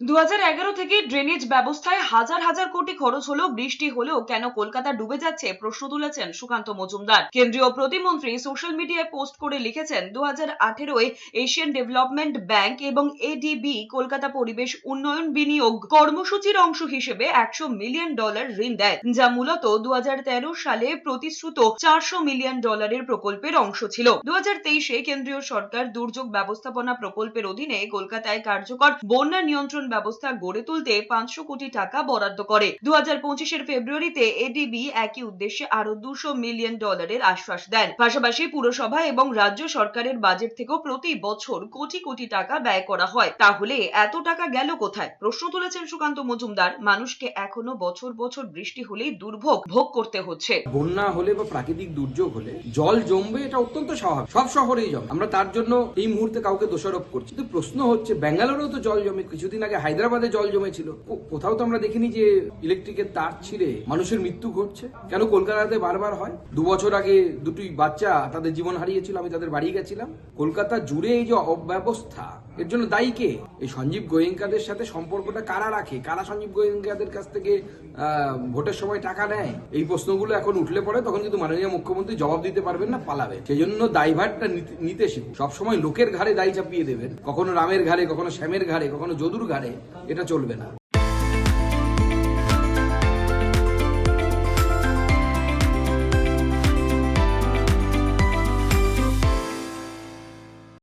দু হাজার এগারো থেকে ড্রেনেজ ব্যবস্থায় হাজার হাজার কোটি খরচ হলেও বৃষ্টি হলেও কেন কলকাতা ডুবে যাচ্ছে প্রশ্ন তুলেছেন সুকান্ত মজুমদার। কেন্দ্রীয় প্রতিমন্ত্রী সোশ্যাল মিডিয়ায় পোস্ট করে লিখেছেন দু হাজার এশিয়ান ডেভেলপমেন্ট ব্যাংক এবং এডিবি কলকাতা পরিবেশ উন্নয়ন বিনিয়োগ কর্মসূচির অংশ হিসেবে একশো মিলিয়ন ডলার ঋণ দেয়, যা মূলত দু হাজার তেরো সালে প্রতিশ্রুত চারশো মিলিয়ন ডলারের প্রকল্পের অংশ ছিল। দু তেইশে কেন্দ্রীয় সরকার দুর্যোগ ব্যবস্থাপনা প্রকল্পের অধীনে কলকাতায় কার্যকর বন্যা নিয়ন্ত্রণ ব্যবস্থা গড়ে তুলতে পাঁচশো কোটি টাকা বরাদ্দ করে। দু হাজার পঁচিশের ফেব্রুয়ারিতে এডিবি একই উদ্দেশ্যে আরও দুশো মিলিয়ন ডলারের আশ্বাস দেন। পাশাপাশি পুরসভা এবং রাজ্য সরকারের বাজেট থেকেও প্রতি বছর কোটি কোটি টাকা ব্যয় করা হয়। তাহলে এত টাকা গেল কোথায়? প্রশ্ন তুলেছেন সুকান্ত মজুমদার। মানুষকে এখনও বছর বছর বৃষ্টি হলেই দুর্ভোগ ভোগ করতে হচ্ছে। বন্যা হলে বা প্রাকৃতিক দুর্যোগ হলে জল জমবে এটা অত্যন্ত স্বাভাবিক। সব শহরেই জমে। আমরা তার জন্য এই মুহূর্তে কাউকে দোষারোপ করছি। কিন্তু প্রশ্ন হচ্ছে, ব্যাঙ্গালোরেও তো জল জমে। কিছুদিন আগে হায়দ্রাবাদে জল জমেছিল। কোথাও তো আমরা দেখিনি যে ইলেকট্রিকের তার ছিঁড়ে মানুষের মৃত্যু ঘটছে। কেন কলকাতাতে বারবার হয়? দু বছর আগে দুটি বাচ্চা তাদের জীবন হারিয়েছিল, আমি তাদের বাড়ি গেছিলাম। কলকাতা জুড়ে এই যে অব্যবস্থা, এর জন্য দায়ী কে? এই সঞ্জীব গোয়েঙ্কাদের সাথে সম্পর্কটা কারা রাখে? কারা সঞ্জীব গোয়েঙ্কাদের কাছ থেকে ভোটের সময় টাকা নেয়? এই প্রশ্নগুলো এখন উঠলে পরে তখন কিন্তু মাননীয় মুখ্যমন্ত্রী জবাব দিতে পারবেন না পালাবে সেই জন্য দায়ভারটা নিতে শিখুন। সবসময় লোকের ঘাড়ে দায় চাপিয়ে দেবেন। কখনো রামের ঘাড়ে, কখনো শ্যামের ঘাড়ে, কখনো যদুর ঘাড়ে। এটা চলবে না।